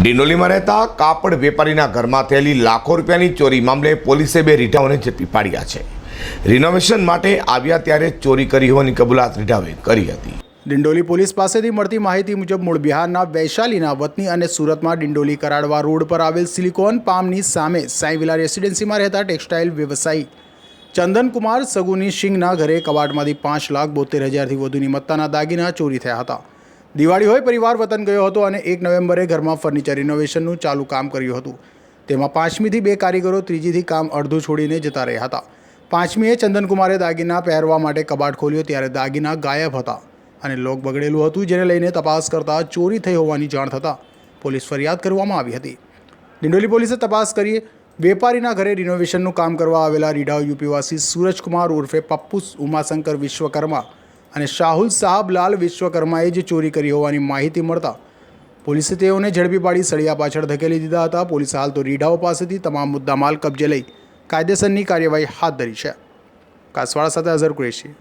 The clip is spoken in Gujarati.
ડિંડોલીમાં રહેતા કાપડ વેપારીના ઘરમાં થયેલી લાખો રૂપિયાની ચોરી મામલે પોલીસે બે રીઢાઓને ઝડપી પાડ્યા છે. રિનોવેશન માટે આવ્યા ત્યારે ચોરી કરી હોવાની કબૂલાત રીઢાઓએ કરી હતી. ડિંડોલી પોલીસ પાસેથી મળતી માહિતી મુજબ મૂળ બિહારના વૈશાલીના વતની અને સુરતમાં ડિંડોલી કરાડવા રોડ પર આવેલ સિલિકોન પામની સામે સાંઈવિલા રેસિડેન્સીમાં રહેતા ટેક્સટાઇલ વ્યવસાયી ચંદનકુમાર સગુની સિંઘના ઘરે કબાટમાંથી પાંચ લાખ બોતેર હજારથી વધુની મત્તાના દાગીના ચોરી થયા હતા. દિવાળી હોય પરિવાર વતન ગયો હતો અને એક નવેમ્બરે ઘરમાં ફર્નિચર રિનોવેશનનું ચાલુ કામ કર્યું હતું. તેમાં પાંચમીથી બે કારીગરો ત્રીજીથી કામ અડધું છોડીને જતા રહ્યા હતા. પાંચમીએ ચંદનકુમારે દાગીના પહેરવા માટે કબાટ ખોલ્યો ત્યારે દાગીના ગાયબ હતા અને લોક બગડેલું હતું જેને લઈને તપાસ કરતા ચોરી થઈ હોવાની જાણ થતાં પોલીસ ફરિયાદ કરવામાં આવી હતી. ડિંડોલી પોલીસે તપાસ કરી વેપારીના ઘરે રિનોવેશનનું કામ કરવા આવેલા રીઢાવ યુપીવાસી સૂરજકુમાર ઉર્ફે પપ્પુ ઉમાશંકર વિશ્વકર્મા અને શાહુલ સાહબલાલ વિશ્વકર્માએ જે ચોરી કરી હોવાની માહિતી મળતા પોલીસે તેઓને ઝડપી પાડી સળિયા પાછળ ધકેલી દીધા હતા. પોલીસે હાલ તો રીઢાઓ પાસેથી તમામ મુદ્દામાલ કબજે લઈ કાયદેસરની કાર્યવાહી હાથ ધરી છે. કાસવાળા સાથે અઝર કુરેશી.